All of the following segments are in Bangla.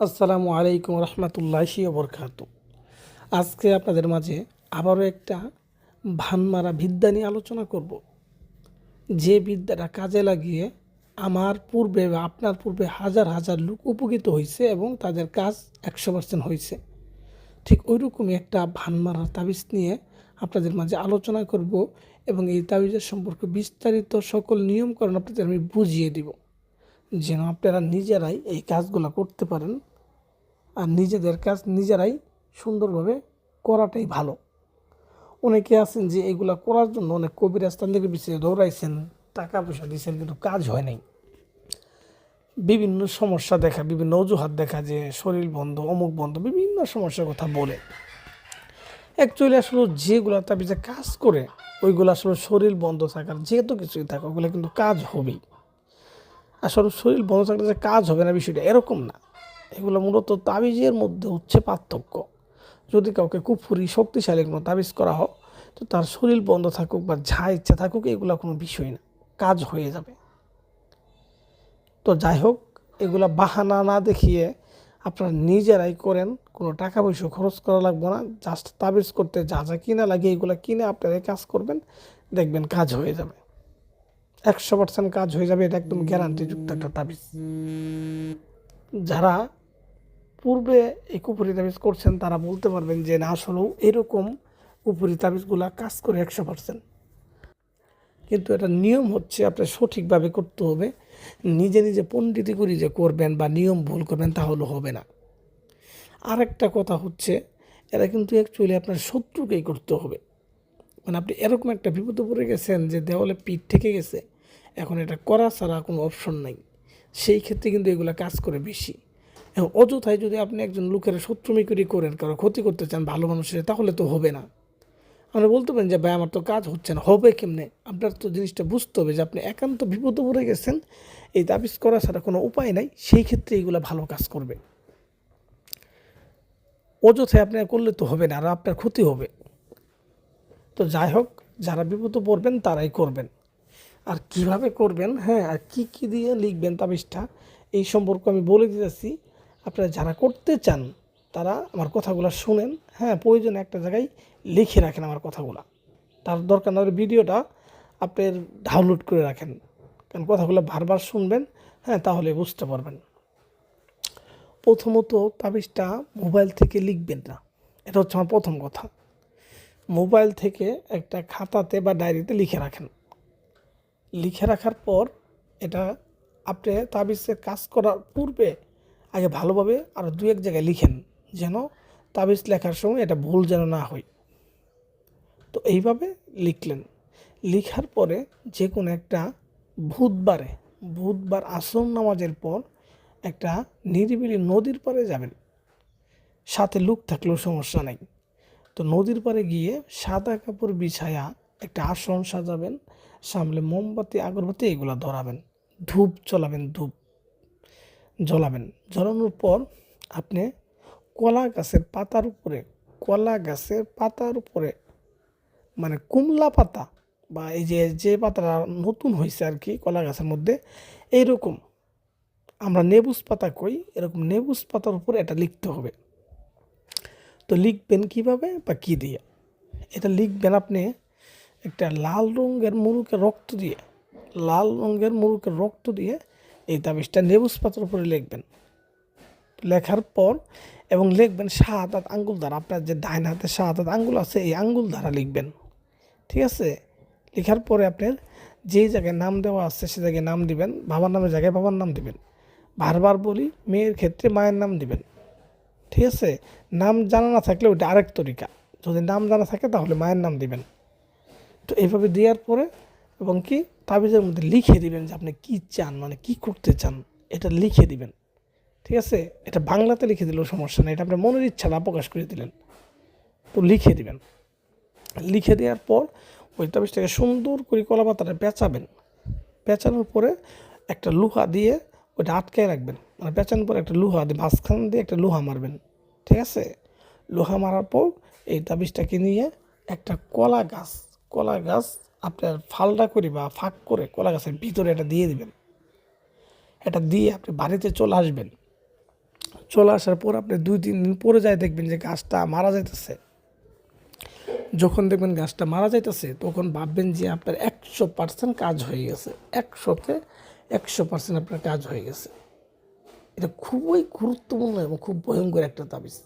আসসালামু আলাইকুম রহমতুল্লাহি বরকাত। আজকে আপনাদের মাঝে আবারও একটা ভানমারা বিদ্যা নিয়ে আলোচনা করব। যে বিদ্যাটা কাজে লাগিয়ে আমার পূর্বে বা আপনার পূর্বে হাজার হাজার লোক উপকৃত হয়েছে এবং তাদের কাজ একশো পার্সেন্ট হয়েছে। ঠিক ওইরকমই একটা ভানমারা তাবিজ নিয়ে আপনাদের মাঝে আলোচনা করব এবং এই তাবিজের সম্পর্কে বিস্তারিত সকল নিয়মকরণ আপনাদের আমি বুঝিয়ে দিব। যেন আপনারা নিজেরাই এই কাজগুলো করতে পারেন আর নিজেদের কাজ নিজেরাই সুন্দরভাবে করাটাই ভালো। অনেকে আছেন যে এগুলা করার জন্য অনেক কবিরাজ তান্ত্রিকের পিছিয়ে দৌড়াইছেন টাকা পয়সা দিয়েছেন কিন্তু কাজ হয় নাই। বিভিন্ন সমস্যা দেখা, বিভিন্ন অজুহাত দেখা যে শরীর বন্ধ, অমুক বন্ধ, বিভিন্ন সমস্যার কথা বলে। অ্যাকচুয়ালি আসলে যেগুলো তাবিজে কাজ করে, ওইগুলো আসলে শরীর বন্ধ থাকার যেহেতু কিছুই থাকে, ওগুলো কিন্তু কাজ হবেই। আসলে শরীর বন্ধ থাকলে যে কাজ হবে না বিষয়টা, এরকম না। এগুলো মূলত তাবিজের মধ্যে হচ্ছে পার্থক্য। যদি কাউকে কুফুরি, শক্তিশালী কোনো তাবিজ করা হোক, তো তার শরীর বন্ধ থাকুক বা যা ইচ্ছা থাকুক, এগুলো কোনো বিষয় না। কাজ হয়ে যাবে। তো যাই হোক, এগুলা বাহানা না দেখিয়ে আপনারা নিজেরাই করেন। কোনো টাকা পয়সা খরচ করা লাগবে না। জাস্ট তাবিজ করতে যা যা কিনা লাগে, এগুলো কিনে আপনারা এই কাজ করবেন। দেখবেন কাজ হয়ে যাবে। একশো পার্সেন্ট কাজ হয়ে যাবে, এটা একদম গ্যারান্টিযুক্ত একটা তাবিজ যারা পূর্বে এই কুপুরি তাবিজ করছেন, তারা বলতে পারবেন যে, না আসলেও এরকম কুপুরি তাবিজগুলা কাজ করে একশো পার্সেন্ট কিন্তু এটা নিয়ম হচ্ছে, আপনার সঠিকভাবে করতে হবে। নিজে নিজে পণ্ডিতি করি যে, করবেন বা নিয়ম ভুল করবেন, তাহলে হবে না। আর একটা কথা হচ্ছে এরা কিন্তু অ্যাকচুয়ালি আপনার শত্রুকেই করতে হবে। মানে আপনি এরকম একটা বিপদে পড়ে গেছেন যে, দেওয়ালে পিঠ থেকে গেছে। এখন এটা করা ছাড়া কোনো অপশন নাই। সেই ক্ষেত্রে কিন্তু এগুলো কাজ করে বেশি। এখন অযথায় যদি আপনি একজন লোকের শত্রুমি করি করেন, কারও ক্ষতি করতে চান ভালো মানুষের, তাহলে তো হবে না। আপনি বলতে পারেন যে, ভাই, আমার তো কাজ হচ্ছে না, হবে কেমনে? আপনার তো জিনিসটা বুঝতে হবে যে, আপনি একান্ত বিপদে পড়ে গেছেন, এই তাবিজ করা ছাড়া কোনো উপায় নাই, সেই ক্ষেত্রে এইগুলো ভালো কাজ করবে। অযথায় আপনি করলে তো হবে না, আর আপনার ক্ষতি হবে। তো যাই হোক, যারা বিপদে পড়বেন, তারাই করবেন। আর কীভাবে করবেন হ্যাঁ আর কি কি দিয়ে লিখবেন তাবিজটা, এই সম্পর্কে আমি বলে দিতেছি। আপনারা যারা করতে চান, তারা আমার কথাগুলো শুনেন হ্যাঁ প্রয়োজনে একটা জায়গায় লিখে রাখেন আমার কথাগুলো। তার দরকার না ভিডিওটা আপনার ডাউনলোড করে রাখেন, কারণ কথাগুলো বারবার শুনবেন হ্যাঁ তাহলে বুঝতে পারবেন। প্রথমত তাবিজটা মোবাইল থেকে লিখবেন না, এটা হচ্ছে আমার প্রথম কথা। মোবাইল থেকে একটা খাতাতে বা ডায়েরিতে লিখে রাখেন। লিখে রাখার পর এটা আপনি তাবিজের কাজ করার পূর্বে আগে ভালোভাবে আরও দু এক জায়গায় লিখেন, যেন তাবিজ লেখার সময় এটা ভুল যেন না হয়। তো এইভাবে লিখলেন। লিখার পরে যে কোনো একটা বুধবারে, বুধবার আসর নামাজের পর একটা নিরিবিলি নদীর পাড়ে যাবেন। সাথে লুক থাকলেও সমস্যা নেই। তো নদীর পাড়ে গিয়ে সাদা কাপড় বিছায়া একটা আসন সাজাবেন সামনে মোমবাতি, আগরবাতি এগুলো ধরাবেন, ধূপ জ্বলাবেন ধূপ জ্বলাবেন। জ্বলানোর পর আপনি কলা গাছের পাতার উপরে, কলা গাছের পাতার উপরে মানে কুমলা পাতা বা এই যে যে পাতাটা নতুন হয়েছে আর কি কলা গাছের মধ্যে, এইরকম আমরা নেবুস পাতা কই, এরকম নেবুস পাতার উপরে এটা লিখতে হবে। তো লিখবেন কীভাবে বা কী দিয়ে? এটা লিখবেন আপনি একটা লাল রঙের মুরুকে রক্ত দিয়ে, লাল রঙের মুরুকে রক্ত দিয়ে এই তাবিজটা নেবুস পাতার উপরে লিখবেন। লেখার পর এবং লিখবেন হাত আঙ্গুল দ্বারা, আপনার যে ডাইন হাতে হাত আঙ্গুল আছে, এই আঙ্গুল দ্বারা লিখবেন। ঠিক আছে? লেখার পরে আপনার যেই জায়গায় নাম দেওয়া আছে সে জায়গায় নাম দিবেন, বাবার নামের জায়গায় বাবার নাম দিবেন। বারবার বলি, মেয়ের ক্ষেত্রে মায়ের নাম দিবেন। ঠিক আছে? নাম জানা না থাকলে ওটা আরেক তরিকা। যদি নাম জানা থাকে তাহলে মায়ের নাম দিবেন। তো এইভাবে দেওয়ার পরে এবং কি তাবিজের মধ্যে লিখে দিবেন যে আপনি কী চান মানে কি করতে চান, এটা লিখে দিবেন। ঠিক আছে? এটা বাংলাতে লিখে দিলেও সমস্যা নেই, এটা আপনার মনের ইচ্ছা না প্রকাশ করে দিলেন। তো লিখে দিবেন। লিখে দেওয়ার পর ওই তাবিজটাকে সুন্দর করে কলা পাতাটা পেঁচাবেন। পেঁচানোর পরে একটা লোহা দিয়ে ওইটা আটকায় রাখবেন। মানে পেঁচানোর পরে একটা লোহা দিয়ে মাঝখান দিয়ে একটা লোহা মারবেন। ঠিক আছে? লোহা মারার পর এই তাবিজটাকে নিয়ে একটা কলা গাছ কলা গাছ আপনার ফালটা করে বা ফাঁক করে কলা গাছের ভিতরে এটা দিয়ে দিবেন। এটা দিয়ে আপনি বাড়িতে চলে আসবেন। চলে আসার পর আপনি দুই, তিন দিন পরে যায় দেখবেন যে গাছটা মারা যাইতেছে। যখন দেখবেন গাছটা মারা যাইতেছে, তখন ভাববেন যে আপনার একশো পার্সেন্ট কাজ হয়ে গেছে। একশোতে একশো পার্সেন্ট আপনার কাজ হয়ে গেছে। এটা খুবই গুরুত্বপূর্ণ এবং খুব ভয়ঙ্কর একটা তাবিজ।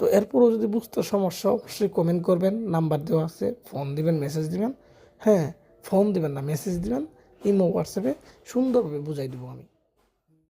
তো এরপরও যদি বুঝতে সমস্যা, অবশ্যই কমেন্ট করবেন নাম্বার দেওয়া আছে ফোন দিবেন মেসেজ দিবেন হ্যাঁ ফোন দিবেন না মেসেজ দিবেন, ইমো হোয়াটসঅ্যাপে সুন্দরভাবে বুঝাই দেবো আমি।